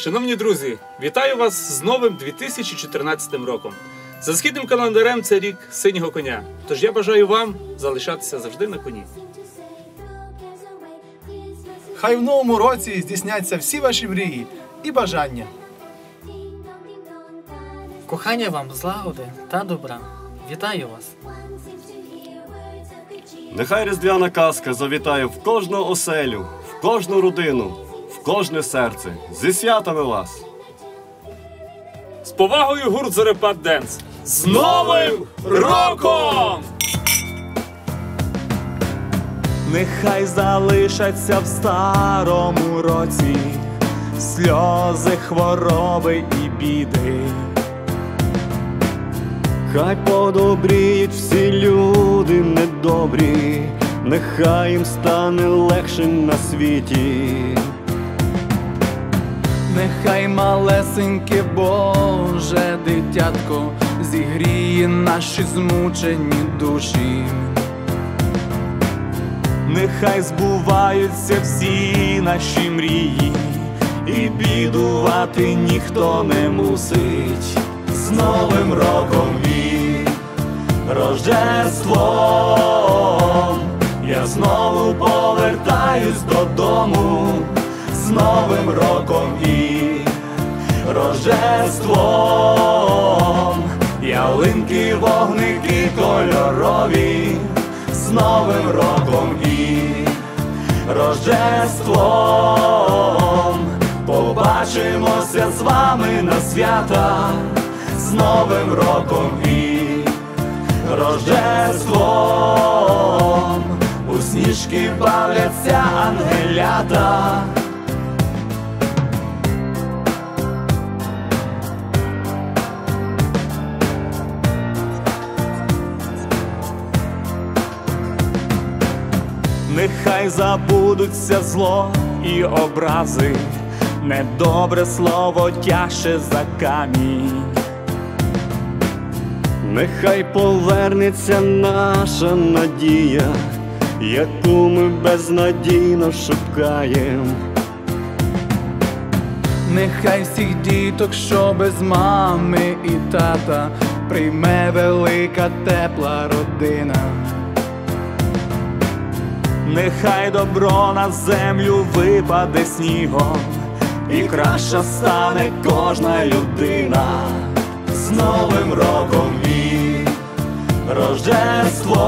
Шановні друзі, вітаю вас з новим 2014 роком. За східним календарем це рік синього коня. Тож я бажаю вам залишатися завжди на коні. Хай в новому році здійсняться всі ваші мрії і бажання. Кохання вам злагоди та добра. Вітаю вас! Нехай різдвяна казка завітає в кожну оселю, в кожну родину, кожне серце. Зі святами вас! З повагою гурт Зорепад Денс. З Новим роком! Нехай залишаться в старому році сльози, хвороби і біди. Хай подобріють всі люди недобрі, нехай їм стане легше на світі. Нехай малесеньке Боже дитятко зігріє наші змучені душі. Нехай збуваються всі наші мрії, і бідувати ніхто не мусить. З Новим роком і Рождеством я знову повертаюсь додому з Новим роком і Рождеством. Ялинки, вогники кольорові з Новим роком і Рождеством. Побачимося з вами на свята з Новим роком і Рождеством. У сніжки бавляться ангелята. Нехай забудуться зло і образи, недобре слово тяже за камінь. Нехай повернеться наша надія, яку ми безнадійно шукаємо. Нехай всіх діток, що без мами і тата, прийме велика тепла родина. Нехай добро на землю випаде снігом, і краща стане кожна людина з Новим роком і Рождеством.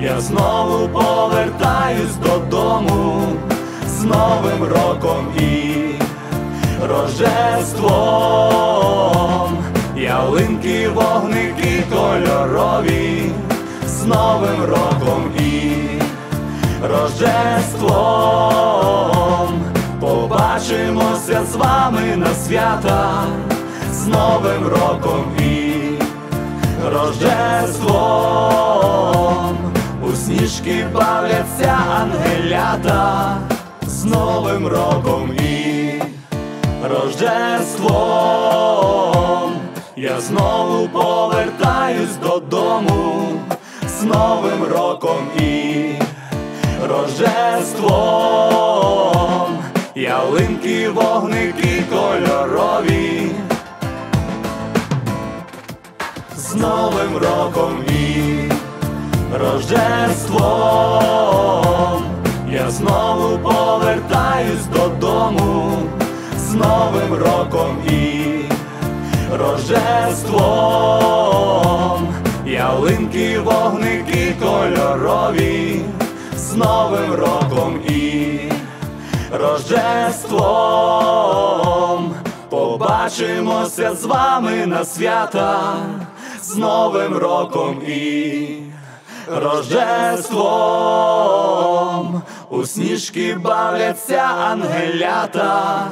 Я знову повертаюсь додому з Новим роком і Рождеством. Ялинки, вогники кольорові з Новим роком і Рождеством. Побачимося з вами на свята з Новим роком і Рождеством. У сніжки бавляться ангелята з Новим роком і Рождеством. Я знову повертаюсь додому з Новим роком і Рождеством. Ялинки, вогники кольорові. З Новим роком і Рождеством. Я знову повертаюсь додому з Новим роком і Рождеством. Ялинки, вогники кольорові з Новим роком і Рождеством. Побачимося з вами на свята з Новим роком і Рождеством. У сніжки бавляться ангелята.